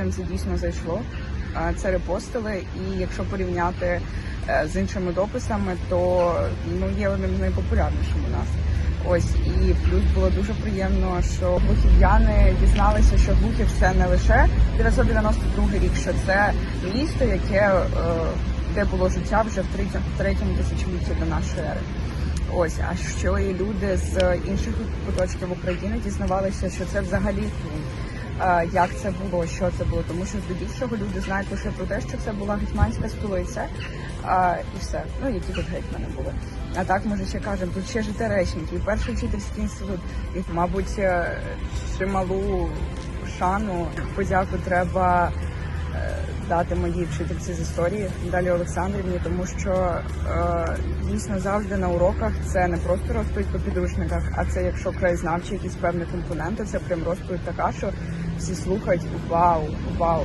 людям це дійсно зайшло. Е, Це репостили, і якщо порівняти е, з іншими дописами, то ну є одним з найпопулярніших у нас. Ось і плюс було дуже приємно, що глухів'яни дізналися, що глухів це не лише 992 рік, що це місто, яке е, де було життя вже в третьому, тисячолітті до нашої ери. Ось, а що і люди з інших куточків України дізнавалися, що це взагалі. Е, Як це було, що це було, тому що здебільшого люди знають лише про те, що це була гетьманська столиця, і все. Ну які тут гетьмани були. А так може ще кажемо, тут ще житеречники, перший вчительський інститут, і мабуть е, чималу шану подяку треба е, дати моїй вчительці з історії Далі Олександрівні, тому що е, дійсно завжди на уроках це не просто розповідь по підручниках, а це якщо краєзнавчі якісь певні компоненти, це прям розповідь така, що всі слухають вау, вау.